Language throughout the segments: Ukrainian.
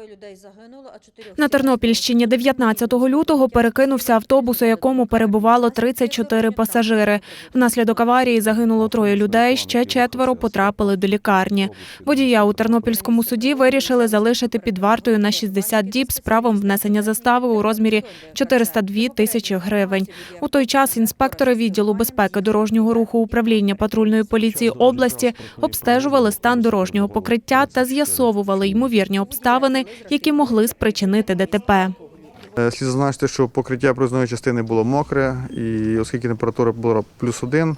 Двоє людей загинуло, а чотирьох На Тернопільщині 19 лютого перекинувся автобус, у якому перебувало 34 пасажири. Внаслідок аварії загинуло троє людей, ще четверо потрапили до лікарні. Водія у Тернопільському суді вирішили залишити під вартою на 60 діб з правом внесення застави у розмірі 402 тисячі гривень. У той час інспектори відділу безпеки дорожнього руху управління патрульної поліції області обстежували стан дорожнього покриття та з'ясовували ймовірні обставини, які могли спричинити ДТП. Е, Слід зазначити, що покриття проїзної частини було мокре, і оскільки температура була плюс один,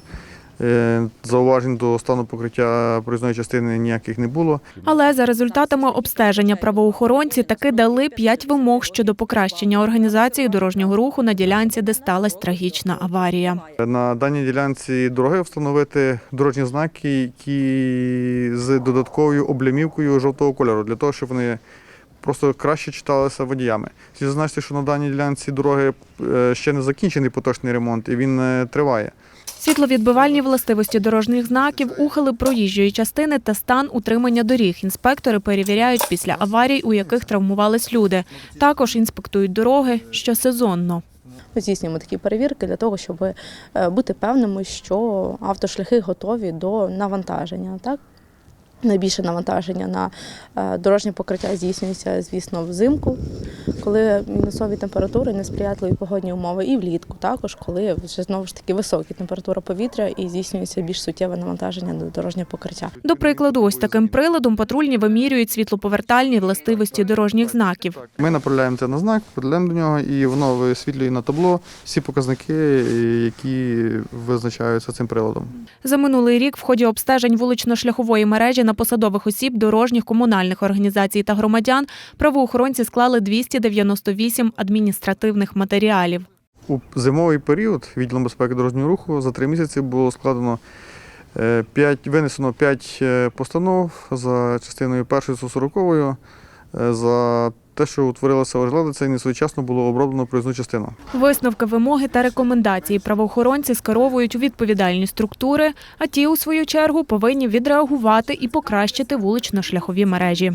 е, зауважень до стану покриття проїзної частини ніяких не було. Але за результатами обстеження правоохоронці таки дали п'ять вимог щодо покращення організації дорожнього руху на ділянці, де сталася трагічна аварія. На даній ділянці дороги встановити дорожні знаки, які з додатковою облямівкою жовтого кольору, для того, щоб вони просто краще читалися водіями. Слід зазначити, що на даній ділянці дороги е, ще не закінчений поточний ремонт, і він е, триває. Світловідбивальні властивості дорожніх знаків, ухили проїжджої частини та стан утримання доріг. Інспектори перевіряють після аварій, у яких травмувались люди. Також інспектують дороги щосезонно. Ми здійснюємо такі перевірки для того, щоб е, бути певними, що автошляхи готові до навантаження. Так? Найбільше навантаження на е, дорожнє покриття здійснюється, звісно, взимку, коли мінусові температури, несприятливі погодні умови, і влітку також, коли вже знову ж таки високі температура повітря і здійснюється більш суттєве навантаження на дорожнє покриття. До прикладу, ось таким приладом патрульні вимірюють світлоповертальні властивості дорожніх знаків. Ми направляємо це на знак, подаємо до нього, і воно висвітлює на табло всі показники, які визначаються цим приладом. За минулий рік в ході обстежень вулично-шляхової мережі на посадових осіб, дорожніх комунальних організацій та громадян правоохоронці склали 298 адміністративних матеріалів. У зимовий період відділом безпеки дорожнього руху за три місяці було складено 5, винесено 5 постанов за частиною першою 140 е, за те, що утворилася ожеледиця і несвоєчасно було оброблено проїзну частину. Висновки, вимоги та рекомендації правоохоронці скеровують у відповідальні структури, а ті, у свою чергу, повинні відреагувати і покращити вулично-шляхові мережі.